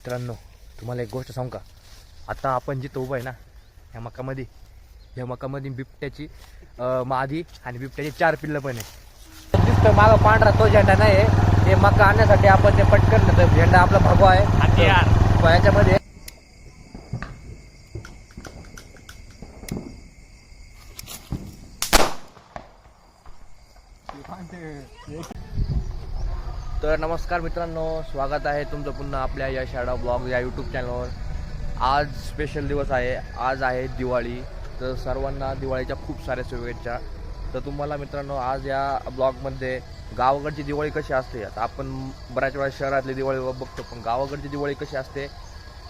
मित्रांनो तुम्हाला एक गोष्ट सांगू का? आता आपण जिथं उभं आहे ना ह्या मकामध्ये ह्या मकामध्ये बिबट्याची अं, मादी आणि बिबट्याची चार पिल्लं पण आहे दिसतं मागं पांढरा तो झेंडा नाही आहे. ते मका आणण्यासाठी आपण ते पटकन झेंडा आपला भगवा आहे. तो याच्यामध्ये तर नमस्कार मित्रांनो स्वागत आहे तुमचं पुन्हा आपल्या या शाळा ब्लॉग या यूट्यूब चॅनलवर आज स्पेशल दिवस आहे आज आहे दिवाळी. तर सर्वांना दिवाळीच्या खूप साऱ्या शुभेच्छा. तर तुम्हाला मित्रांनो आज या ब्लॉगमध्ये गावाकडची दिवाळी कशी असते? आता आपण बऱ्याच वेळा शहरातली दिवाळी बघतो पण गावाकडची दिवाळी कशी असते?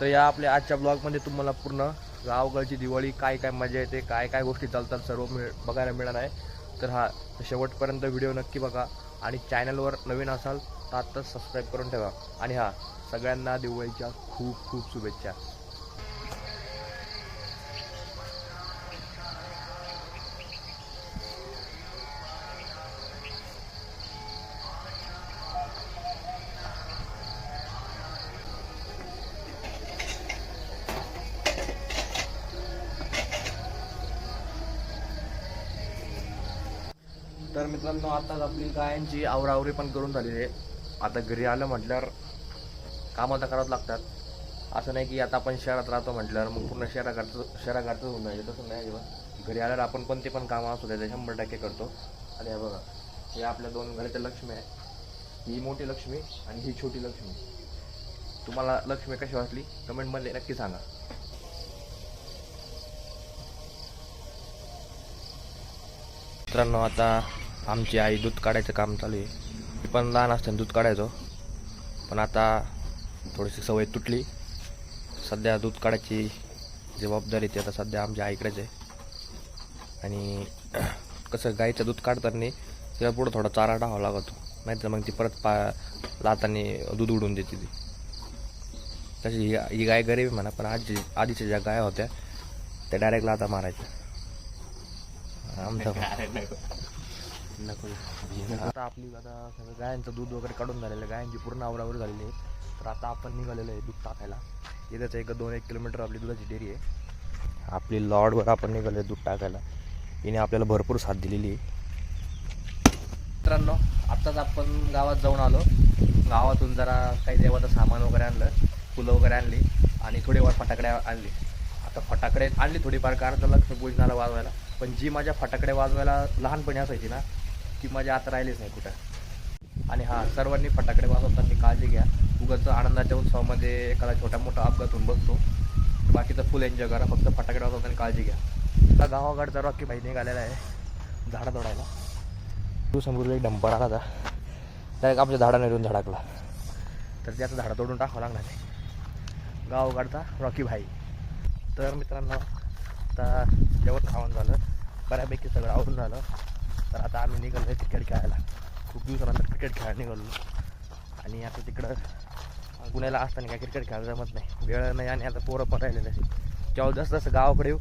तर या आपल्या आजच्या ब्लॉगमध्ये तुम्हाला पूर्ण गावाकडची दिवाळी काय काय मजा येते काय काय गोष्टी चालतात सर्व मिळ बघायला मिळणार आहे. तर हा शेवटपर्यंत व्हिडिओ नक्की बघा. आणि चॅनलवर नवीन असाल तर आत्ताच सबस्क्राईब करून ठेवा. आणि हा सगळ्यांना दिवाळीच्या खूप खूप शुभेच्छा. तर मित्रांनो आताच आपली गायांची आवरावरी पण करून झालेली आहे. आता घरी आलं म्हटल्यावर कामं तर करावं लागतात. असं नाही की आता आपण शहरात राहतो म्हटल्यावर मग पूर्ण शहराकडचं शहराकडचं होऊन जाईल. तसं नाही अजिबात. घरी आल्यावर आपण कोणते पण कामं असू द्या शंभर टक्के करतो. आणि हे बघा हे आपल्या दोन घराच्या लक्ष्मी आहे. ही मोठी लक्ष्मी आणि ही छोटी लक्ष्मी. तुम्हाला लक्ष्मी कशी वाटली? कमेंटमध्ये नक्की सांगा. मित्रांनो आता आमची आई दूध काढायचं काम चालू आहे. पण लहान असताना दूध काढायचो. पण आता थोडीशी सवय तुटली. सध्या दूध काढायची जबाबदारी ती आता सध्या आमच्या आईकडेच आहे. आणि कसं गाईचं दूध काढताना तिला पुढं थोडा चारा टाकावा लागतो. नाहीतर मग ती परत पा लाताने दूध उडून देते ती. तशी ही ही गाय गरीब आहे म्हणा पण आजी आधीच्या ज्या गाय होत्या त्या डायरेक्ट लाता मारायच्या. आमचा नको आता आपली आता सगळं गायांचं दूध वगैरे काढून झालेलं आहे. गायांची पूर्ण आवरावर झालेली आहे. तर आता आपण निघालेलो आहे दूध टाकायला. इथंच एक दोन एक किलोमीटर आपली दुधाची डेअरी आहे. आपली लॉडवर आपण निघालो आहे दूध टाकायला. हिने आपल्याला भरपूर साथ दिलेली आहे. मित्रांनो आत्ताच आपण गावात जाऊन आलो. गावातून जरा काही देवाचं सामान वगैरे आणलं फुलं वगैरे आणली आणि थोडेफार फटाकडे आणली. आता फटाकडे आणली थोडीफार कारण त्याला भोजनाला पूजनाला वाजवायला. पण जी माझ्या फटाकडे वाजवायला लहानपणी असायची ना ती मजा आता राहिलीच नाही कुठं. आणि हा सर्वांनी फटाकडे वाजवताना काळजी घ्या. उगाच आनंदाच्या उत्सवामध्ये एखादा छोटा मोठा अपघात होऊन बसतो. बाकीचं फुल एन्जॉय करा. फक्त फटाकडे वाजवताना काळजी घ्या. आता गावाकडचा रॉकी भाई निघालेला आहे. झाडं तोडायला. दिवसांपूर्वी एक डंपर आला होता. डायरेक्ट आमच्या झाडाने येऊन झाडाकला तर त्याचं झाडं तोडून टाकावं लागणार आहे. गावाकडचा रॉकी भाई. तर मित्रांनो आता जेवण खावण झालं. बऱ्यापैकी सगळं आवडून झालं. तर आता आम्ही निघालो आहे क्रिकेट खेळायला खूप दिवसानंतर क्रिकेट खेळायला निघालो. आणि आता तिकडं पुण्याला असताना काय क्रिकेट खेळायला जमत नाही. वेळ नाही आणि आता पोरं पण राहिलेले जेव्हा जसं जसं गावाकडे येऊ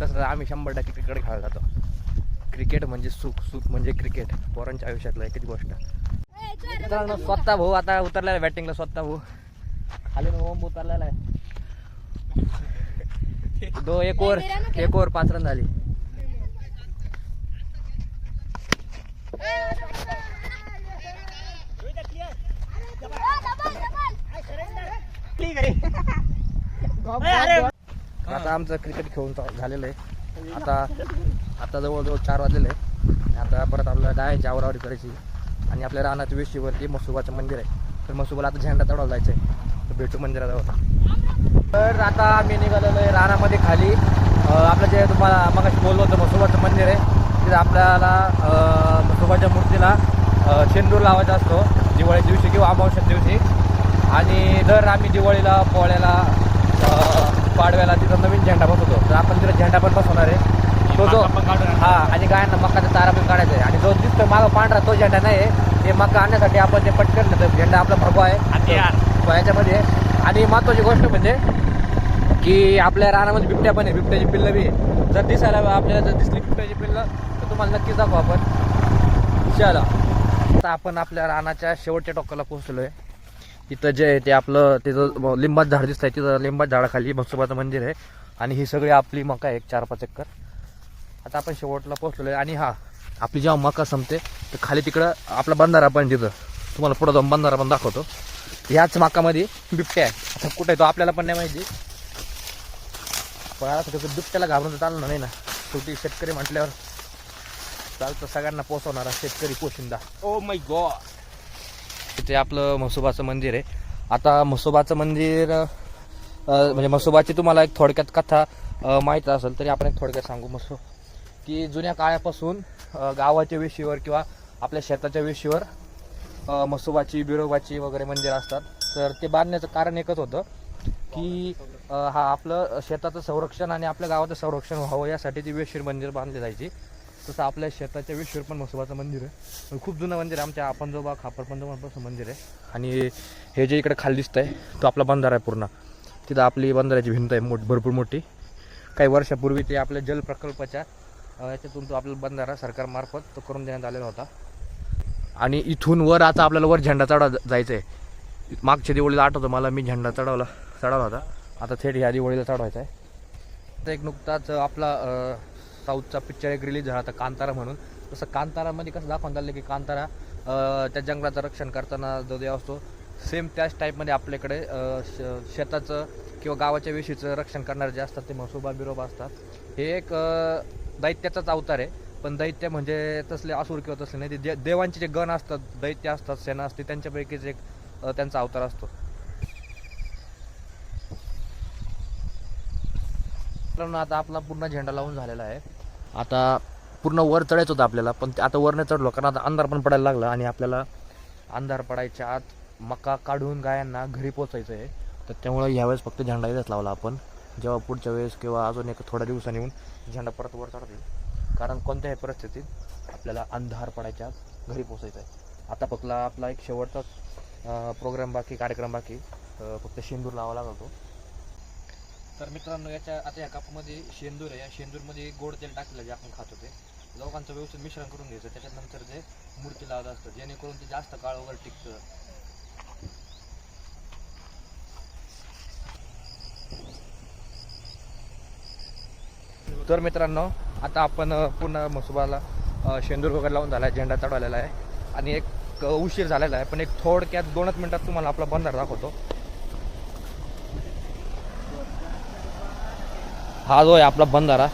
तसं आम्ही शंभर टक्के क्रिकेट खेळायला जातो. क्रिकेट म्हणजे सुख सुख म्हणजे क्रिकेट पोरांच्या आयुष्यातलं एकच गोष्ट. मित्रांनो स्वतः भाऊ आता उतरलेला आहे बॅटिंगला स्वतः भाऊ. खाली ओम उतरलेला आहे. दो एक ओव्हर एक ओव्हर पाच रन झाली. आता आमचं क्रिकेट खेळून झालेलं आहे. आता आता जवळजवळ चार वाजलेले आहे आता परत आपल्याला गायची आवरावरी करायची आणि आपल्या रानाच्या वेशीवरती मसुबाचं मंदिर आहे. तर मसुबाला आता झेंडा चढवायला जायचं आहे तर भेटू मंदिराजवळ तर आता आम्ही निघालेलो आहे रानामध्ये खाली. आपलं जे तुम्हाला मग बोललो होतं मसुबाचं मंदिर आहे. तिथं आपल्याला अं, मसोबाच्या मूर्तीला शेंदूर लावायचा असतो दिवाळी दिवशी किंवा अमावस्या दिवशी. आणि दर आम्ही दिवाळीला पोळ्याला पाडव्याला तिथं नवीन झेंडा बसवतो. तर आपण तिथं झेंडा पण बसवणार आहे. तो जो हा आणि गायांना मकाचा चारा पण काढायचा. आहे आणि जो दिसतो मागं पांढरा तो झेंडा नाही आहे. ते मका आणण्यासाठी आपण ते पटकन घेतो झेंडा आपला भगवा आहे. याच्यामध्ये. आणि महत्वाची गोष्ट म्हणजे की आपल्या रानामध्ये बिबट्या पण आहे. बिबट्याची पिल्लं बी आहे. जर दिसायला आपल्याला जर दिसली बिबट्याची पिल्लं तर तुम्हाला नक्कीच दाखवू आपण. चला आता आपण आपल्या रानाच्या शेवटच्या टोकाला पोहोचलो आहे तिथं जे आहे ते आपलं तिथं लिंबात झाड दिसत आहे तिथं लिंबात झाडाखाली मसोबाचं मंदिर आहे. आणि ही सगळी आपली मका आहे एक चार पाच एकर. आता आपण शेवटला पोहोचलो आहे आणि हा आपली जेव्हा मका संपते तर खाली तिकडं आपला बंधारा पण तिथं. तुम्हाला पुढं जाऊन बंधारा पण दाखवतो. ह्याच मकामध्ये बिबट्या आहे. आता कुठे तो आपल्याला पण नाही माहिती. पण आता तिथं बिबट्याला घाबरून तर चालणार नाही ना. शेवटी शेतकरी म्हटल्यावर चालतं सगळ्यांना पोचवणारा शेतकरी पोशिंदा ओ oh मै गॉ तिथे आपलं म्हसोबाचं मंदिर आहे. आता म्हसोबाचं मंदिर म्हणजे म्हसोबाची तुम्हाला एक थोडक्यात कथा माहीत असेल तरी आपण एक थोडक्यात सांगू म्हसो. की जुन्या काळापासून गावाच्या वेशीवर किंवा आपल्या शेताच्या वेशीवर म्हसोबाची बिरोबाची वगैरे मंदिर असतात. तर ते बांधण्याचं कारण एकच होतं. की हा आपलं शेताचं संरक्षण आणि आपल्या गावाचं संरक्षण व्हावं यासाठी ती वेशीर मंदिर बांधले जायचे. तसं आपल्या शेताच्या वेशीर पण म्हसोबाचं मंदिर आहे. खूप जुनं मंदिर आहे आमच्या आपणजोबा खापरपंजोबापासून मंदिर आहे. आणि हे जे इकडे खाली दिसतंय तो आपला बंधारा आहे पूर्ण. तिथं आपली बंधाऱ्याची भिंत आहे मोठ भरपूर मोठी. काही वर्षापूर्वी ते आपल्या जल प्रकल्पाच्या याच्यातून तो आपला बंधारा सरकारमार्फत तो करून देण्यात आलेला होता. आणि इथून वर आता आपल्याला वर झेंडा चढा जायचं आहे मागच्या दिवाळीला आठवतं मला मी झेंडा चढवला. चढवला होता. आता थेट ह्या दिवाळीला चढवायचा आहे. आता एक नुकताच आपला साऊथचा पिक्चर एक रिलीज झाला होता कांतारा म्हणून. तसं कांतारामध्ये कसं दाखवून चाललं की कांतारा त्या जंगलाचं रक्षण करताना जो देव असतो सेम त्याच टाईपमध्ये आपल्याकडे श- शेताचं किंवा गावाच्या वेशीचं रक्षण करणारे जे असतात ते म्हसोबा बिरोबा असतात. हे एक दैत्याचाच अवतार आहे. पण दैत्य म्हणजे तसले असुर किंवा तसले नाही. ते जे- देवांचे जे गण असतात दैत्य असतात सेना असते त्यांच्यापैकीच एक त्यांचा अवतार असतो. मित्रांनो आता आपला पूर्ण झेंडा लावून झालेला आहे. आता पूर्ण वर चढायचं होतं आपल्याला पण ते आता वर नाही चढलो कारण आता अंधार पण पडायला लागला आणि आपल्याला अंधार पडायच्या आत मका काढून गायांना घरी पोचायचं आहे. तर त्यामुळे यावेळेस फक्त झेंडा इथंच लावला आपण. जेव्हा पुढच्या वेळेस किंवा अजून एक थोड्या दिवसांनी येऊन झेंडा परत वर चढतील कारण कोणत्याही परिस्थितीत आपल्याला अंधार पडायच्या आत घरी पोचायचं आहे. आता फक्त आपला एक शेवटचा प्रोग्राम बाकी कार्यक्रम बाकी फक्त शेंदूर लावा लागतो तर मित्रांनो याच्या आता या कापमध्ये शेंदूर आहे. या शेंदूरमध्ये गोड तेल टाकलेलं जे आपण खातो ते लोकांचं व्यवस्थित मिश्रण करून घ्यायचं. त्याच्यानंतर जे मूर्ती लावत असतं जेणेकरून ते जास्त काळ वगैरे टिकतं. तर मित्रांनो आता आपण पूर्ण मसुबाला शेंदूर वगैरे लावून झाला आहे. झेंडा चढवलेला आहे. आणि एक उशीर झालेला आहे. पण एक थोडक्यात दोनच मिनटात तुम्हाला आपला बंधार दाखवतो. हा जो आहे आपला बंधारा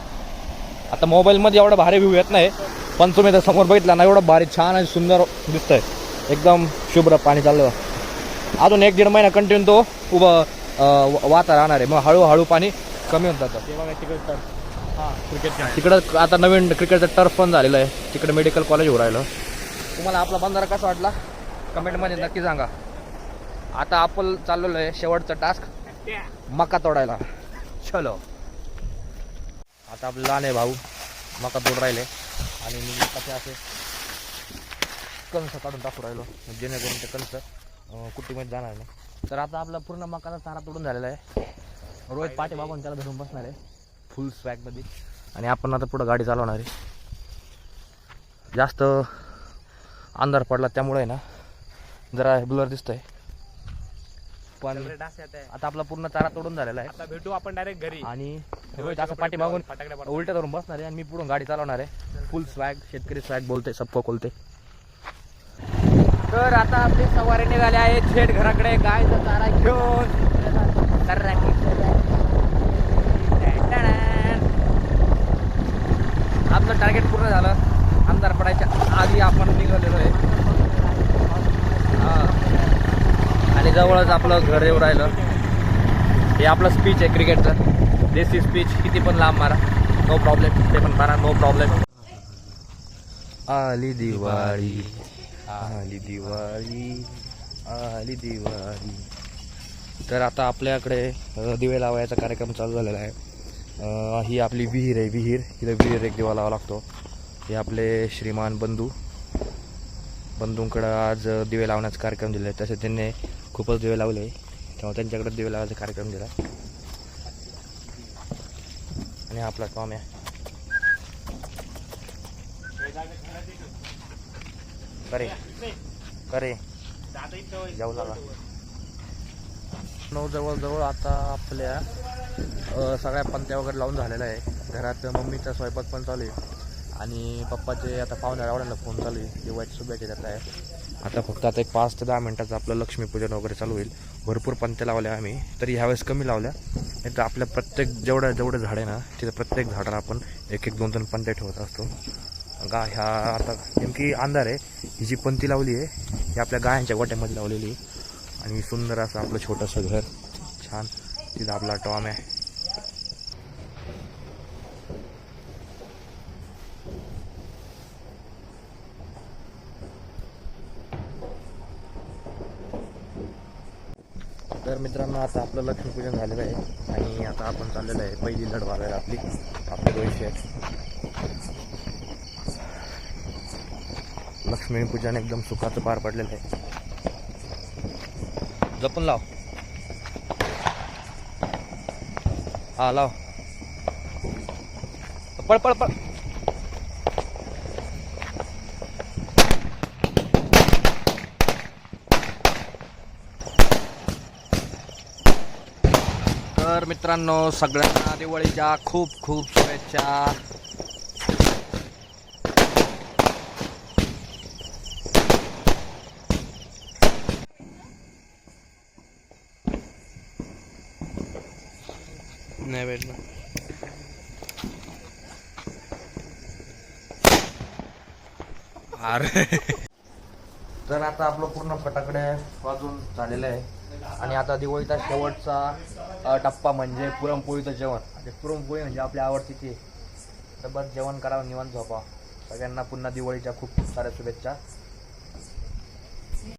आता मोबाईलमध्ये एवढा भारी व्ह्यू येत नाही पण तुम्ही तर समोर बघितला ना एवढं भारी छान आणि सुंदर दिसतंय. एकदम शुभ्र पाणी चाललं. अजून एक दीड महिना कंटिन्यू तो उभं अं, वा- वाहता राहणार आहे. मग हळूहळू पाणी कमी होत जातं. ते बघा तिकडे तर हां क्रिकेट तिकडं आता नवीन क्रिकेटचं टर्फ पण झालेलं आहे. तिकडे मेडिकल कॉलेज होऊ राहिलं. तुम्हाला आपला बंधारा कसा वाटला? कमेंटमध्ये नक्की सांगा. आता आपण चाललेलो आहे शेवटचा टास्क मका तोडायला. चलो. आता आपलं लहान आहे भाऊ मका तोड राहिले. आणि मी मकाचे असे कणस काढून टाकू राहिलो जेणेकरून ते कणस अं, कुट्टीमध्ये जाणार नाही. तर आता आपला पूर्ण मकाचा चारा तोडून झालेला आहे. रोहित पाटे बाबून त्याला धरून बसणार आहे. फुल स्वॅगमध्ये आणि आपण आता पुढं गाडी चालवणार आहे. जास्त अंधार पडला त्यामुळे आहे ना जरा ब्लर दिसतंय. पण आता आपला पूर्ण चारा तोडून झालेला आहे. भेटू आपण डायरेक्ट घरी. आणि असं पाठी मागून. उलट्या धरून बसणार आहे आणि मी पुढून गाडी चालवणार आहे. फुल स्वॅग शेतकरी स्वॅग बोलते सबको बोलते तर आता आपले सवारी निघाले आहेत थेट घराकडे. गायचा चारा घेऊन. आपलं टार्गेट पूर्ण झालं. अंधार पडायच्या आधी आपण निघालेलो आहे. हा. आणि जवळच आपलं घर येऊ राहिलं. हे आपलं स्पीच आहे क्रिकेटचं देसी स्पीच किती पण लांब मारा. नो प्रॉब्लेम ते पण मारा नो प्रॉब्लेम आली दिवाळी. आली दिवाळी. आली दिवाळी. तर आता आपल्याकडे दिवे लावायचा कार्यक्रम चालू झालेला आहे. ही आपली विहीर आहे विहीर. इथं विहीर एक दिवा लावा लागतो. हे आपले श्रीमान बंधू. बंधूंकडं आज दिवे लावण्याचा कार्यक्रम दिला आहे. तसे त्यांनी खूपच दिवे लावले. तेव्हा त्यांच्याकडे दिवे लावायचा कार्यक्रम दिला. आणि आपला टॉम आहे. करे. करे. जाऊ लागा नऊ जवळजवळ आता आपल्या सगळ्या पंत्या वगैरे लावून झालेल्या आहे. घरात मम्मीचा स्वयंपाक पण चालू आहे. आणि पप्पाचे आता पाहुण्या आवडायला फोन चालू आहे. दिवाळीची शुभेच्छा देत आहे. आता फक्त आता एक पाच ते दहा मिनटाचं आपलं लक्ष्मीपूजन वगैरे चालू होईल. भरपूर पंत्या लावल्या आम्ही. तरी ह्यावेळेस कमी लावल्या. नाही तर आपल्या प्रत्येक जेवढं जेवढं झाड आहे ना तिथं प्रत्येक झाडाला आपण एक एक दोन दोन पंत्या ठेवत असतो. गा ह्या आता नेमकी अंधार आहे. ही जी पंती लावली आहे ही आपल्या गायांच्या गोट्यामध्ये लावलेली आहे. आणि सुंदर असं आपलं छोटंसं घर. छान. तिथं आपला टॉम आहे. तर मित्रांनो आता आपलं लक्ष्मीपूजन झालेलं आहे आणि आता आपण चाललेलं आहे पहिली लढ वाजायला आपली आपले दोनशे. लक्ष्मीपूजन एकदम सुखाचं पार पडलेलं आहे. जपून लाव. हा लाव. पळ पळ पळ. तर मित्रांनो सगळ्यांना दिवाळीच्या खूप खूप शुभेच्छा. नाही अरे. तर आता आपलं पूर्ण फटाकडे वाजून झालेलं आहे. आणि आता दिवाळीचा शेवटचा टप्पा म्हणजे पुरणपोळीचं जेवण. आणि पुरणपोळी म्हणजे आपल्या ते. तर बस जेवण करावं निवांत झोपा सगळ्यांना पुन्हा दिवाळीच्या खूप खूप साऱ्या शुभेच्छा.